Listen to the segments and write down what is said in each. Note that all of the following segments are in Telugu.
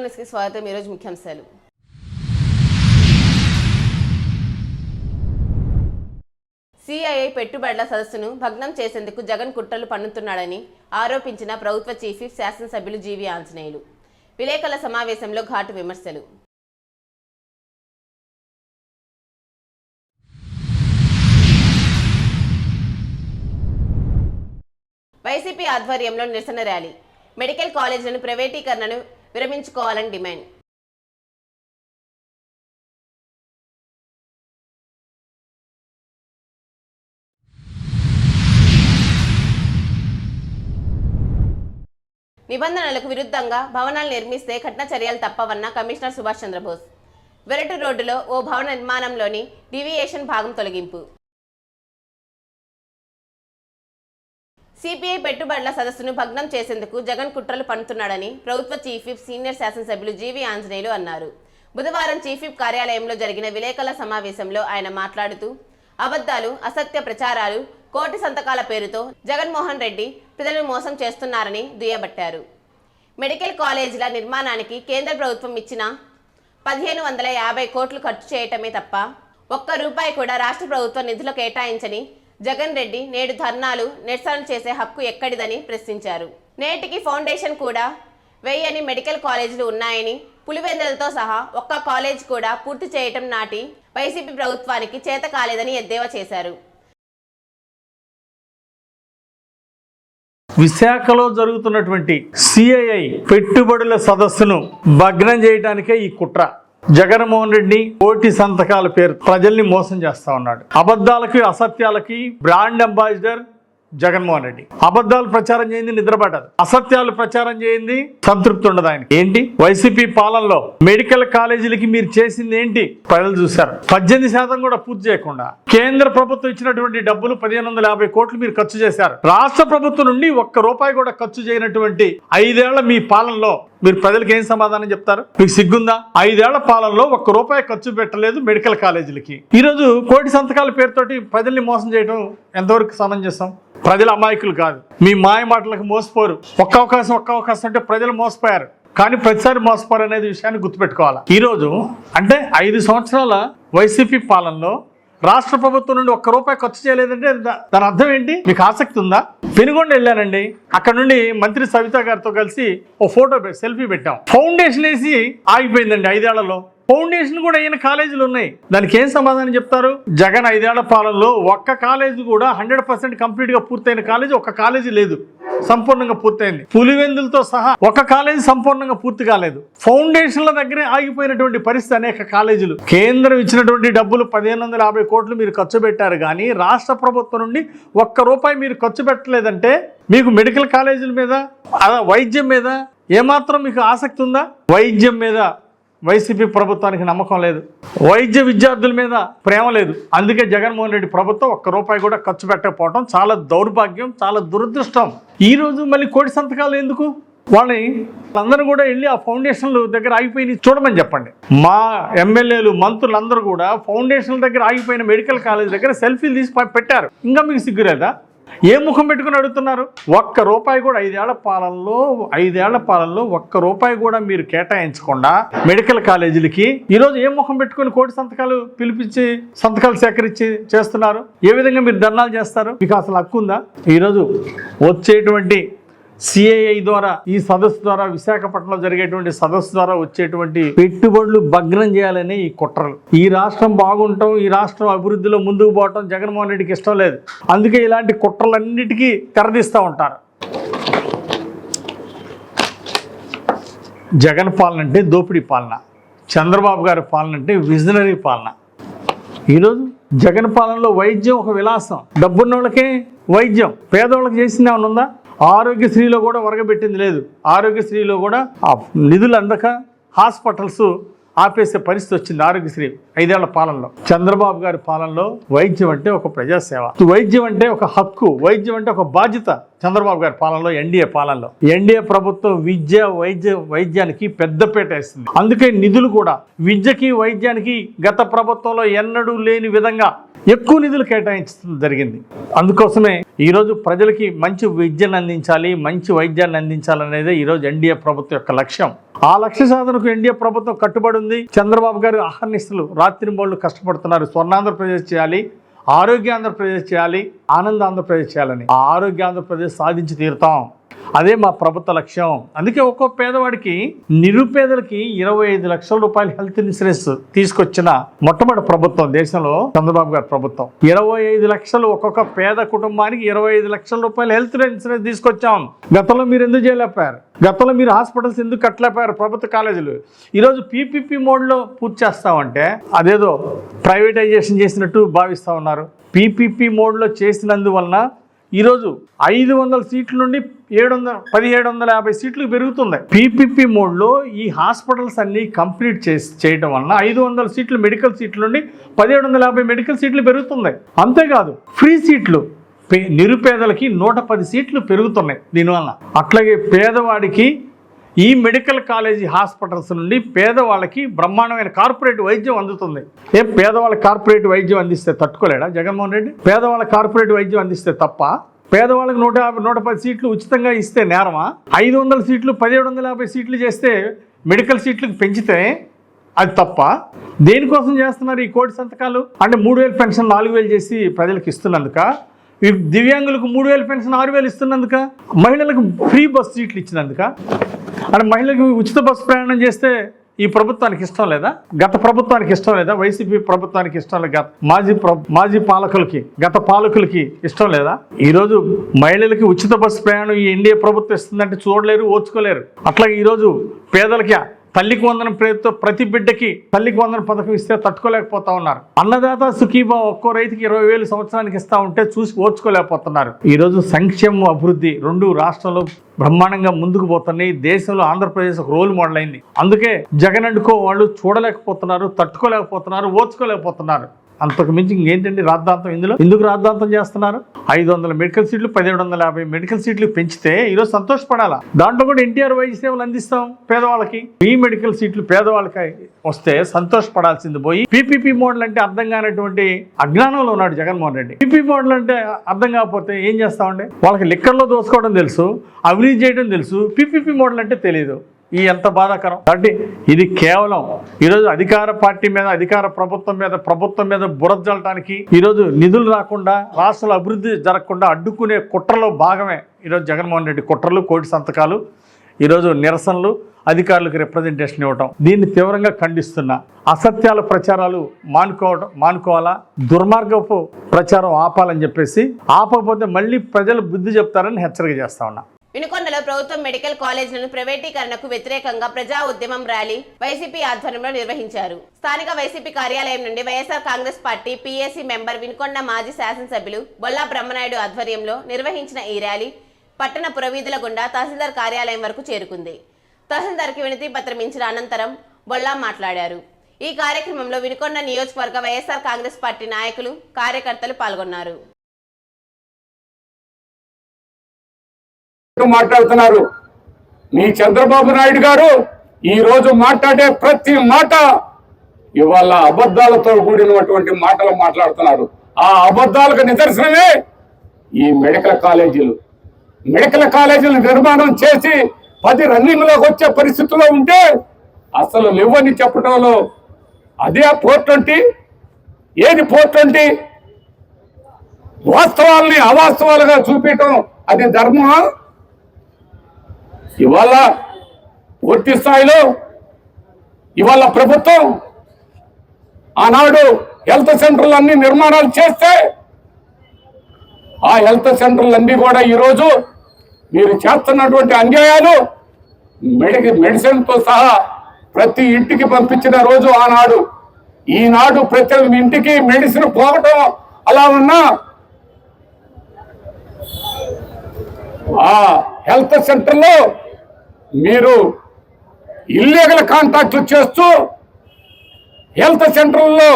నమస్కారం వినుకొండ న్యూస్కి స్వాగతం. ఈరోజు ముఖ్యాంశాలు. సిఐఐ పెట్టుబడుల సదస్సును భగ్నం చేసేందుకు జగన్ కుట్రలు పన్నుతున్నాడని ఆరోపించిన ప్రభుత్వ చీఫ్ శాసనసభ్యులు జీవి ఆంజనేయులు. విలేకరుల సమావేశంలో ఘాటు విమర్శలు. వైసీపీ ఆధ్వర్యంలో నిరసన ర్యాలీ. మెడికల్ కాలేజీలను ప్రైవేటీకరణను విరమించుకోవాలని డిమాండ్. నిబంధనలకు విరుద్ధంగా భవనాలు నిర్మిస్తే కఠిన చర్యలు తప్పవన్న కమిషనర్ సుభాష్ చంద్రబోస్. వెరటు రోడ్డులో ఓ భవన నిర్మాణంలోని డివియేషన్ భాగం తొలగింపు. సిపిఐ పెట్టుబడుల సదస్సును భగ్నం చేసేందుకు జగన్ కుట్రలు పన్నుతున్నాడని ప్రభుత్వ చీఫ్ విప్ సీనియర్ శాసనసభ్యులు జీవి ఆంజనేయులు అన్నారు. బుధవారం చీఫ్ విప్ కార్యాలయంలో జరిగిన విలేకరుల సమావేశంలో ఆయన మాట్లాడుతూ అబద్ధాలు అసత్య ప్రచారాలు కోటి సంతకాల పేరుతో జగన్మోహన్ రెడ్డి ప్రజలను మోసం చేస్తున్నారని దుయ్యబట్టారు. మెడికల్ కాలేజీల నిర్మాణానికి కేంద్ర ప్రభుత్వం ఇచ్చిన పదిహేను వందల యాభై కోట్లు ఖర్చు చేయటమే తప్ప ఒక్క రూపాయి కూడా రాష్ట్ర ప్రభుత్వం నిధులు కేటాయించని జగన్ రెడ్డి నేడు ధర్నాలు నిరసనలు చేసే హక్కు ఎక్కడిదని ప్రశ్నించారు. నేటికి ఫౌండేషన్ కూడా వెయ్యని మెడికల్ కాలేజీలు ఉన్నాయని పులివెందులతో సహా ఒక్క కాలేజ్ కూడా పూర్తి చేయటం నాటి వైసీపీ ప్రభుత్వానికి చేత కాలేదని ఎద్దేవా చేశారు. విశాఖలో జరుగుతున్నటువంటి సిఐఐ పెట్టుబడుల సదస్సును భగ్నం చేయడానికే ఈ కుట్ర. జగన్మోహన్ రెడ్డి కోటి సంతకాల పేరు ప్రజల్ని మోసం చేస్తా ఉన్నాడు. అబద్ధాలకి అసత్యాలకి బ్రాండ్ అంబాసిడర్ జగన్మోహన్ రెడ్డి. అబద్ధాలు ప్రచారం చేయింది నిద్రపడ్డదు. అసత్యాలు ప్రచారం చేయింది సంతృప్తి ఉండదు ఆయన ఏంటి? వైసీపీ పాలనలో మెడికల్ కాలేజీలకి మీరు చేసింది ఏంటి? ప్రజలు చూశారు. పద్దెనిమిది శాతం కూడా పూర్తి చేయకుండా కేంద్ర ప్రభుత్వం ఇచ్చినటువంటి డబ్బులు పదిహేను వందల యాభై కోట్లు మీరు ఖర్చు చేశారు. రాష్ట్ర ప్రభుత్వం నుండి ఒక్క రూపాయి కూడా ఖర్చు చేయనటువంటి ఐదేళ్ళ మీ పాలనలో మీరు ప్రజలకు ఏం సమాధానం చెప్తారు? మీకు సిగ్గుందా? ఐదేళ్ళ పాలనలో ఒక్క రూపాయి ఖర్చు పెట్టలేదు మెడికల్ కాలేజీలకి. ఈరోజు కోటి సంతకాల పేరుతోటి ప్రజల్ని మోసం చేయడం ఎంతవరకు సమంజసం? ప్రజలు అమాయకులు కాదు. మీ మాయ మాటలకు మోసపోరు. ఒక్క అవకాశం ఒక్క అవకాశం అంటే ప్రజలు మోసపోయారు. కానీ ప్రతిసారి మోసపోరు అనేది విషయాన్ని గుర్తుపెట్టుకోవాలి? ఈరోజు అంటే ఐదు సంవత్సరాల వైసీపీ పాలనలో రాష్ట్ర ప్రభుత్వం నుండి ఒక్క రూపాయి ఖర్చు చేయలేదంటే దాని అర్థం ఏంటి? మీకు ఆసక్తి ఉందా? పెనుగొండ వెళ్ళానండి. అక్కడ నుండి మంత్రి సవిత గారితో కలిసి ఓ ఫోటో పె- సెల్ఫీ పెట్టాం. ఫౌండేషన్ వేసి ఆగిపోయిందండి ఐదేళ్ళలో. ఫౌండేషన్ కూడా అయిన కాలేజీలు ఉన్నాయి. దానికి ఏం సమాధానం చెప్తారు? జగన్ ఐదేళ్ళ పాలనలో ఒక్క కాలేజీ కూడా హండ్రెడ్ పర్సెంట్ కంప్లీట్గా పూర్తయిన కాలేజీ ఒక్క కాలేజీ లేదు. సంపూర్ణంగా పూర్తయింది. పులివెందులతో సహా ఒక కాలేజీ సంపూర్ణంగా పూర్తి కాలేదు. ఫౌండేషన్ల దగ్గరే ఆగిపోయినటువంటి పరిస్థితి అనేక కాలేజీలు. కేంద్రం ఇచ్చినటువంటి డబ్బులు పదిహేను వందల యాభై కోట్లు మీరు ఖర్చు పెట్టారు కానీ రాష్ట్ర ప్రభుత్వం నుండి ఒక్క రూపాయి మీరు ఖర్చు పెట్టలేదంటే మీకు మెడికల్ కాలేజీల మీద వైద్యం మీద ఏమాత్రం మీకు ఆసక్తి ఉందా? వైద్యం మీద వైసీపీ ప్రభుత్వానికి నమ్మకం లేదు. వైద్య విద్యార్థుల మీద ప్రేమ లేదు. అందుకే జగన్మోహన్ రెడ్డి ప్రభుత్వం ఒక్క రూపాయి కూడా ఖర్చు పెట్టకపోవడం చాలా దౌర్భాగ్యం చాలా దురదృష్టం. ఈ రోజు మళ్ళీ కోటి సంతకాలు ఎందుకు? వాళ్ళని అందరూ కూడా వెళ్ళి ఆ ఫౌండేషన్ల దగ్గర ఆగిపోయి చూడమని చెప్పండి. మా ఎమ్మెల్యేలు మంత్రులు అందరూ కూడా ఫౌండేషన్ల దగ్గర ఆగిపోయిన మెడికల్ కాలేజ్ దగ్గర సెల్ఫీలు తీసి పెట్టారు. ఇంకా మీకు సిగ్గులేదా? ఏ ముఖం పెట్టుకుని అడుగుతున్నారు? ఒక్క రూపాయి కూడా ఐదేళ్ళ పాలనలో ఐదేళ్ళ పాలనలో ఒక్క రూపాయి కూడా మీరు కేటాయించకుండా మెడికల్ కాలేజీలకి ఈరోజు ఏ ముఖం పెట్టుకుని కోటి సంతకాలు పిలిపించి సంతకాలు సేకరించి చేస్తున్నారు? ఏ విధంగా మీరు ధర్నాలు చేస్తారు? మీకు అసలు హక్కు ఉందా? ఈరోజు వచ్చేటువంటి సిఐఐ ద్వారా ఈ సదస్సు ద్వారా విశాఖపట్నంలో జరిగేటువంటి సదస్సు ద్వారా వచ్చేటువంటి పెట్టుబడులు భగ్నం చేయాలని ఈ కుట్రలు. ఈ రాష్ట్రం బాగుంటాం ఈ రాష్ట్రం అభివృద్ధిలో ముందుకు పోవటం జగన్మోహన్ రెడ్డికి ఇష్టం లేదు. అందుకే ఇలాంటి కుట్రలన్నిటికీ తెరదీస్తూ ఉంటారు. జగన్ పాలన అంటే దోపిడీ పాలన చంద్రబాబు గారి పాలన అంటే విజనరీ పాలన. ఈరోజు జగన్ పాలనలో వైద్యం ఒక విలాసం. డబ్బున్న వాళ్ళకే వైద్యం పేదవాళ్ళకి చేసింది ఏమైనా ఉందా? ఆరోగ్యశ్రీలో కూడా ఒరగబెట్టింది లేదు. ఆరోగ్యశ్రీలో కూడా ఆ నిధులు అందక హాస్పిటల్స్ ఆపేసే పరిస్థితి వచ్చింది ఆరోగ్యశ్రీ ఐదేళ్ళ పాలనలో. చంద్రబాబు గారి పాలనలో వైద్యం అంటే ఒక ప్రజాసేవ. వైద్యం అంటే ఒక హక్కు వైద్యం అంటే ఒక బాధ్యత చంద్రబాబు గారి పాలనలో ఎన్డీఏ పాలనలో. ఎన్డీఏ ప్రభుత్వం విద్య వైద్య వైద్యానికి పెద్దపేట వేస్తుంది అందుకే నిధులు కూడా విద్యకి వైద్యానికి గత ప్రభుత్వంలో ఎన్నడూ లేని విధంగా ఎక్కువ నిధులు కేటాయించడం జరిగింది. అందుకోసమే ఈరోజు ప్రజలకి మంచి విద్యను అందించాలి మంచి వైద్యాన్ని అందించాలనేదే ఈరోజు ఎన్డీఏ ప్రభుత్వం యొక్క లక్ష్యం. ఆ లక్ష్య సాధనకు ఎన్డీఏ ప్రభుత్వం కట్టుబడి ఉంది. చంద్రబాబు గారు ఆహర్నిస్తులు రాత్రి బోళ్ళు కష్టపడుతున్నారు. స్వర్ణాంధ్రప్రదేశ్ చేయాలి ఆరోగ్య ఆంధ్రప్రదేశ్ చేయాలి ఆనంద ఆంధ్రప్రదేశ్ చేయాలని. ఆ ఆరోగ్య ఆంధ్రప్రదేశ్ సాధించి తీరుతాం. అదే మా ప్రభుత్వ లక్ష్యం. అందుకే ఒక్కో పేదవాడికి నిరుపేదలకి ఇరవై ఐదు లక్షల రూపాయల హెల్త్ ఇన్సూరెన్స్ తీసుకొచ్చిన మొట్టమొదటి ప్రభుత్వం దేశంలో చంద్రబాబు గారి ప్రభుత్వం. ఇరవై ఐదు లక్షలు ఒక్కొక్క పేద కుటుంబానికి ఇరవై ఐదు లక్షల రూపాయల హెల్త్ ఇన్సూరెన్స్ తీసుకొచ్చాం. గతంలో మీరు ఎందుకు చేయలేపారు గతంలో మీరు హాస్పిటల్స్ ఎందుకు కట్టలేపారు ప్రభుత్వ కాలేజీలు? ఈరోజు పీపీపీ మోడ్లో పూర్తి చేస్తామంటే అదేదో ప్రైవేటైజేషన్ చేసినట్టు భావిస్తూ ఉన్నారు. పీపీపీ మోడ్లో చేసినందువలన ఈరోజు ఐదు వందల సీట్ల నుండి ఏడు వందల పదిహేడు వందల యాభై సీట్లు పెరుగుతుంది పీపీపీ మోడ్లో ఈ హాస్పిటల్స్ అన్నీ కంప్లీట్ చేసి చేయడం వలన ఐదు వందల సీట్లు మెడికల్ సీట్ల నుండి పదిహేడు వందల యాభై మెడికల్ సీట్లు పెరుగుతుంది అంతేకాదు ఫ్రీ సీట్లు పే- నిరుపేదలకి నూట పది సీట్లు పెరుగుతున్నాయి దీనివల్ల అట్లాగే పేదవాడికి ఈ మెడికల్ కాలేజీ హాస్పిటల్స్ నుండి పేదవాళ్ళకి బ్రహ్మాండమైన కార్పొరేట్ వైద్యం అందుతుంది. ఏ పేదవాళ్ళ కార్పొరేట్ వైద్యం అందిస్తే తట్టుకోలేడా జగన్మోహన్ రెడ్డి? పేదవాళ్ళ కార్పొరేట్ వైద్యం అందిస్తే తప్ప? పేదవాళ్ళకి నూట యాభై నూట పది సీట్లు ఉచితంగా ఇస్తే నేరమా? ఐదు వందల సీట్లు పదిహేడు వందల యాభై సీట్లు చేస్తే మెడికల్ సీట్లకు పెంచితే అది తప్ప? దేనికోసం చేస్తున్నారు ఈ కోటి సంతకాలు? అంటే మూడు వేలు పెన్షన్ నాలుగు వేలు చేసి ప్రజలకు ఇస్తున్నందుక? ఈ దివ్యాంగులకు మూడు వేలు పెన్షన్ ఆరు వేలు ఇస్తున్నందుక? మహిళలకు ఫ్రీ బస్ సీట్లు ఇచ్చినందుక? అంటే మహిళలకు ఉచిత బస్సు ప్రయాణం చేస్తే ఈ ప్రభుత్వానికి ఇష్టం లేదా? గత ప్రభుత్వానికి ఇష్టం లేదా? వైసీపీ ప్రభుత్వానికి ఇష్టం లేదా? గత మాజీ మాజీ పాలకులకి గత పాలకులకి ఇష్టం లేదా? ఈరోజు మహిళలకి ఉచిత బస్సు ప్రయాణం ఈ ఎన్డీఏ ప్రభుత్వం ఇస్తుందంటే చూడలేరు ఓర్చుకోలేరు. అట్లాగే ఈరోజు పేదలకి తల్లికి వందనం పేరుతో ప్రతి బిడ్డకి తల్లికి వందన పథకం ఇస్తే తట్టుకోలేకపోతా ఉన్నారు. అన్నదాత సుఖీబా ఒక్కో రైతుకి ఇరవై వేలు సంవత్సరానికి ఇస్తా ఉంటే చూసి ఓర్చుకోలేకపోతున్నారు ఈరోజు సంక్షేమం అభివృద్ధి రెండు రాష్ట్రాలు బ్రహ్మాండంగా ముందుకు పోతున్నాయి. దేశంలో ఆంధ్రప్రదేశ్ ఒక రోల్ మోడల్ అయింది అందుకే జగన్ అండుకో వాళ్ళు చూడలేకపోతున్నారు తట్టుకోలేకపోతున్నారు ఓర్చుకోలేకపోతున్నారు అంతకు మించి ఇంకేంటండి రాద్ధాంతం ఇందులో? ఎందుకు రాద్ధాంతం చేస్తున్నారు? ఐదు వందల మెడికల్ సీట్లు పదిహేడు వందల యాభై మెడికల్ సీట్లు పెంచితే ఈరోజు సంతోషపడాలా? దాంట్లో కూడా ఎన్టీఆర్ వైద్య సేవలు అందిస్తాం పేదవాళ్ళకి? ఈ మెడికల్ సీట్లు పేదవాళ్ళకి వస్తే సంతోషపడాల్సింది పోయి పీపీపీ మోడల్ అంటే అర్థం కానటువంటి అజ్ఞానంలో ఉన్నాడు జగన్మోహన్ రెడ్డి. పీపీ మోడల్ అంటే అర్థం కాకపోతే ఏం చేస్తామండి? వాళ్ళకి లిక్కర్లో దోసుకోవడం తెలుసు అవినీతి చేయడం తెలుసు పీపీపీ మోడల్ అంటే తెలియదు ఈ ఎంత బాధాకరం? కాబట్టి ఇది కేవలం ఈరోజు అధికార పార్టీ మీద అధికార ప్రభుత్వం మీద ప్రభుత్వం మీద బురద జల్లటానికి ఈరోజు నిధులు రాకుండా రాష్ట్రాల అభివృద్ధి జరగకుండా అడ్డుకునే కుట్రలో భాగమే ఈరోజు జగన్మోహన్ రెడ్డి కుట్రలు కోటి సంతకాలు ఈరోజు నిరసనలు అధికారులకు రిప్రజెంటేషన్ ఇవ్వటం. దీన్ని తీవ్రంగా ఖండిస్తున్నా. అసత్యాల ప్రచారాలు మానుకోవడం మానుకోవాలా? దుర్మార్గపు ప్రచారం ఆపాలని చెప్పేసి ఆపకపోతే మళ్ళీ ప్రజలు బుద్ధి చెప్తారని హెచ్చరిక చేస్తా ఉన్నా. వినుకొండలో ప్రభుత్వం మెడికల్ కాలేజీలను ప్రైవేటీకరణకు వ్యతిరేకంగా ప్రజా ఉద్యమం ర్యాలీ వైసీపీ ఆధ్వర్యంలో నిర్వహించారు. స్థానిక వైసీపీ కార్యాలయం నుండి YSR Congress party PAC member Vinukonda మాజీ శాసనసభ్యులు బొల్లా బ్రహ్మనాయుడు ఆధ్వర్యంలో నిర్వహించిన ఈ ర్యాలీ పట్టణ పురవీధుల గుండా తహసీల్దార్ కార్యాలయం వరకు చేరుకుంది. తహసీల్దార్కి వినతి పత్రం ఇచ్చిన అనంతరం బొల్లా మాట్లాడారు. ఈ కార్యక్రమంలో వినుకొండ నియోజకవర్గ వైఎస్ఆర్ కాంగ్రెస్ పార్టీ నాయకులు కార్యకర్తలు పాల్గొన్నారు. మాట్లాడుతున్నారు? మీ చంద్రబాబు నాయుడు గారు ఈ రోజు మాట్లాడే ప్రతి మాట ఇవాళ అబద్ధాలతో కూడినటువంటి మాటలు మాట్లాడుతున్నారు. ఆ అబద్ధాలకు నిదర్శనమే ఈ మెడికల్ కాలేజీలు. మెడికల్ కాలేజీలు నిర్మాణం చేసి పది రన్నింగ్లోకి వచ్చే పరిస్థితిలో ఉంటే అసలు లేవని చెప్పడంలో అదే ఫోర్ ట్వంటీ ఏది ఫోర్ ట్వంటీ వాస్తవాల్ని అవాస్తవాలుగా చూపించడం అది ధర్మమా? ఇవాళ పూర్తి స్థాయిలో ఇవాళ ప్రభుత్వం ఆనాడు హెల్త్ సెంటర్లు అన్ని నిర్మాణాలు చేస్తే ఆ హెల్త్ సెంటర్లు కూడా ఈరోజు మీరు చేస్తున్నటువంటి అన్యాయాలు మెడికి మెడిసిన్తో సహా ప్రతి ఇంటికి పంపించిన రోజు ఆనాడు. ఈనాడు ప్రతి ఇంటికి మెడిసిన్ పోవటం అలా ఉన్నా ఆ హెల్త్ సెంటర్లో మీరు ఇల్లీగల్ కాంటాక్ట్లు చేస్తూ హెల్త్ సెంటర్లో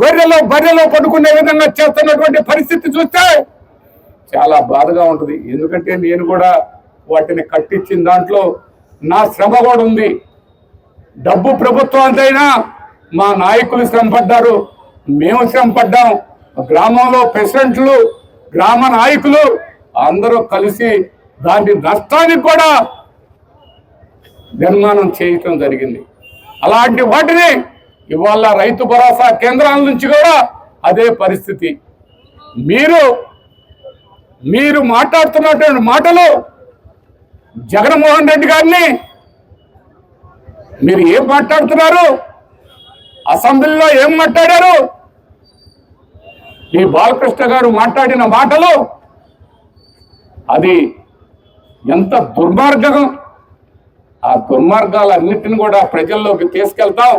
గొర్రెలో బర్రెలు పడుకునే విధంగా చేస్తున్నటువంటి పరిస్థితి చూస్తే చాలా బాధగా ఉంటుంది. ఎందుకంటే నేను కూడా వాటిని కట్టించిన దాంట్లో నా శ్రమ కూడా ఉంది. డబ్బు ప్రభుత్వానికైనా మా నాయకులు శ్రమ పడ్డారు మేము శ్రమ పడ్డాం గ్రామంలో ప్రెసిడెంట్లు గ్రామ నాయకులు అందరూ కలిసి దాని నష్టానికి కూడా నిర్మాణం చేయటం జరిగింది. అలాంటి వాటిని ఇవాళ రైతు భరోసా కేంద్రాల నుంచి కూడా అదే పరిస్థితి. మీరు మీరు మాట్లాడుతున్నటువంటి మాటలు జగన్మోహన్ రెడ్డి గారిని మీరు ఏం మాట్లాడుతున్నారు? అసెంబ్లీలో ఏం మాట్లాడారు? ఈ బాలకృష్ణ గారు మాట్లాడిన మాటలు అది ఎంత దుర్మార్గం. ఆ దుర్మార్గాలన్నింటిని కూడా ప్రజల్లోకి తీసుకెళ్తాం.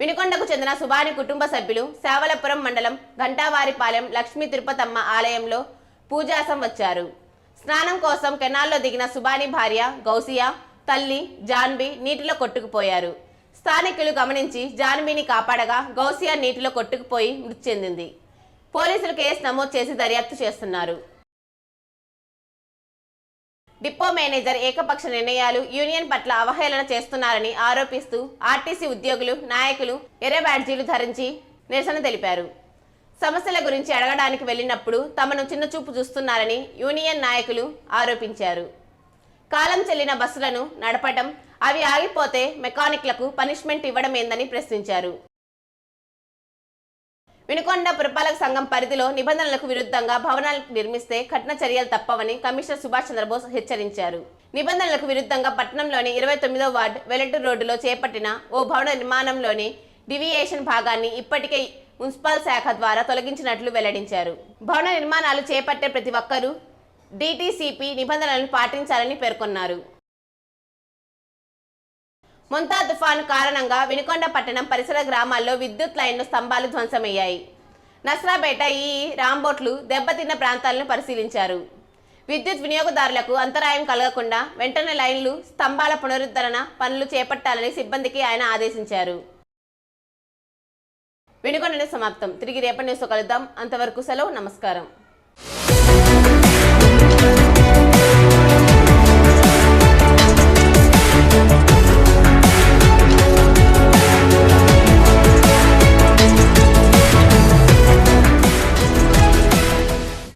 వినుకొండకు చెందిన సుభాని కుటుంబ సభ్యులు సేవలపురం మండలం ఘంటావారిపాలెం లక్ష్మీ తిరుపతమ్మ ఆలయంలో పూజాసం వచ్చారు. స్నానం కోసం కెనాల్లో దిగిన సుభాని భార్య గౌసియా తల్లి జాన్బీ నీటిలో కొట్టుకుపోయారు. స్థానికులు గమనించి జాన్బీని కాపాడగా గౌసియా నీటిలో కొట్టుకుపోయి మృతి చెందింది. పోలీసులు కేసు నమోదు చేసి దర్యాప్తు చేస్తున్నారు. డిపో మేనేజర్ ఏకపక్ష నిర్ణయాలు యూనియన్ పట్ల అవహేళన చేస్తున్నారని ఆరోపిస్తూ ఆర్టీసీ ఉద్యోగులు నాయకులు ఎర్ర బ్యాడ్జీలు ధరించి నిరసన తెలిపారు. సమస్యల గురించి అడగడానికి వెళ్ళినప్పుడు తమను చిన్నచూపు చూస్తున్నారని యూనియన్ నాయకులు ఆరోపించారు. కాలం చెల్లిన బస్సులను నడపడం అవి ఆగిపోతే మెకానిక్లకు పనిష్మెంట్ ఇవ్వడం ఏందని ప్రశ్నించారు. వినుకొండ పురపాలక సంఘం పరిధిలో నిబంధనలకు విరుద్ధంగా భవనాలు నిర్మిస్తే కఠిన చర్యలు తప్పవని కమిషనర్ సుభాష్ చంద్రబోస్ హెచ్చరించారు. నిబంధనలకు విరుద్ధంగా పట్టణంలోని ఇరవై తొమ్మిదో వార్డు వెలటూరు రోడ్డులో చేపట్టిన ఓ భవన నిర్మాణంలోని డివియేషన్ భాగాన్ని ఇప్పటికే మున్సిపల్ శాఖ ద్వారా తొలగించినట్లు వెల్లడించారు. భవన నిర్మాణాలు చేపట్టే ప్రతి ఒక్కరూ డిటిసిపి నిబంధనలను పాటించాలని పేర్కొన్నారు. ముంతా తుఫాను కారణంగా వినుకొండ పట్టణం పరిసర గ్రామాల్లో విద్యుత్ లైన్లు స్తంభాలు ధ్వంసమయ్యాయి. నస్రాపేట ఈ రాంబోట్లు దెబ్బతిన్న ప్రాంతాలను పరిశీలించారు. విద్యుత్ వినియోగదారులకు అంతరాయం కలగకుండా వెంటనే లైన్లు స్తంభాల పునరుద్ధరణ పనులు చేపట్టాలని సిబ్బందికి ఆయన ఆదేశించారు. వినుకొండ సమాప్తం. తిరిగి రేపటి న్యూస్ కలుద్దాం. అంతవరకు సెలవు నమస్కారం.